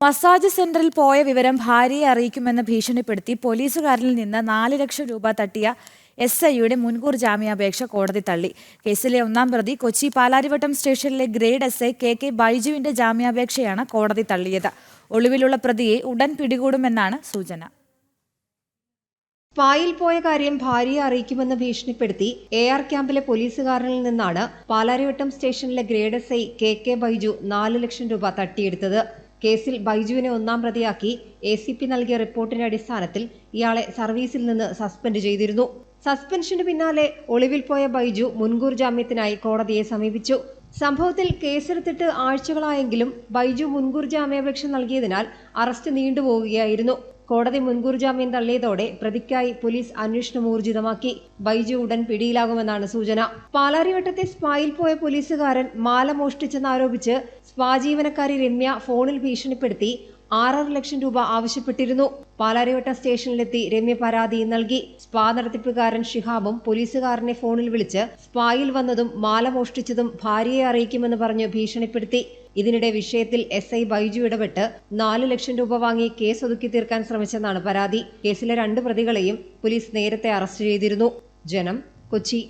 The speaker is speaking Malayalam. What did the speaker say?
മസാജ് സെന്ററിൽ പോയ വിവരം ഭാര്യയെ അറിയിക്കുമെന്ന് ഭീഷണിപ്പെടുത്തി പോലീസുകാരിൽ നിന്ന് നാല് ലക്ഷം രൂപ തട്ടിയ എസ് ഐയുടെ മുൻകൂർ ജാമ്യാപേക്ഷ കോടതി തള്ളി. കേസിലെ ഒന്നാം പ്രതി കൊച്ചി പാലാരിവട്ടം സ്റ്റേഷനിലെ grade S I K K ബൈജുവിന്റെ ജാമ്യാപേക്ഷയാണ് കോടതി തള്ളിയത്. ഒളിവിലുള്ള പ്രതിയെ ഉടൻ പിടികൂടുമെന്നാണ് സൂചന. പായിൽ പോയ കാര്യം ഭാര്യയെ അറിയിക്കുമെന്ന് ഭീഷണിപ്പെടുത്തി എ ആർ ക്യാമ്പിലെ പോലീസുകാരനിൽ നിന്നാണ് പാലാരിവട്ടം സ്റ്റേഷനിലെ grade S I K K Baiju നാല് ലക്ഷം രൂപ തട്ടിയെടുത്തത്. കേസിൽ ബൈജുവിനെ ഒന്നാം പ്രതിയാക്കി എ സി പി നൽകിയ റിപ്പോർട്ടിന്റെ അടിസ്ഥാനത്തിൽ ഇയാളെ സർവീസിൽ നിന്ന് സസ്പെൻഡ് ചെയ്തിരുന്നു. സസ്പെൻഷന് പിന്നാലെ ഒളിവിൽ പോയ ബൈജു മുൻകൂർ ജാമ്യത്തിനായി കോടതിയെ സമീപിച്ചു. സംഭവത്തിൽ കേസെടുത്തിട്ട് ആഴ്ചകളായെങ്കിലും ബൈജു മുൻകൂർ ജാമ്യാപേക്ഷ നൽകിയതിനാൽ അറസ്റ്റ് നീണ്ടുപോവുകയായിരുന്നു. കോടതി മുൻകൂർ ജാമ്യം തള്ളിയതോടെ പ്രതിക്കായി പോലീസ് അന്വേഷണം ഊർജിതമാക്കി. ബൈജു ഉടൻ പിടിയിലാകുമെന്നാണ് സൂചന. പാലാരിവട്ടത്തെ സ്പായിൽ പോയ പോലീസുകാരൻ മാല മോഷ്ടിച്ചെന്നാരോപിച്ച് സ്പാ ജീവനക്കാരി രമ്യ ഫോണിൽ ഭീഷണിപ്പെടുത്തി. ആറര ലക്ഷം രൂപ ആവശ്യപ്പെട്ടിരുന്നു. പാലാരിവട്ടം സ്റ്റേഷനിലെത്തി രമ്യ പരാതി നൽകി. സ്പാ നടത്തിപ്പുകാരൻ ഷിഹാബും പോലീസുകാരനെ ഫോണിൽ വിളിച്ച് സ്പായിൽ വന്നതും മാല മോഷ്ടിച്ചതും ഭാര്യയെ അറിയിക്കുമെന്ന് പറഞ്ഞ് ഭീഷണിപ്പെടുത്തി. ഇതിനിടെ വിഷയത്തിൽ എസ് ഐ ബൈജു ഇടപെട്ട് നാല് ലക്ഷം രൂപ വാങ്ങി കേസ് ഒതുക്കി തീർക്കാൻ ശ്രമിച്ചെന്നാണ് പരാതി. കേസിലെ രണ്ട് പ്രതികളെയും പോലീസ് നേരത്തെ അറസ്റ്റ് ചെയ്തിരുന്നു. ജനം കൊച്ചി.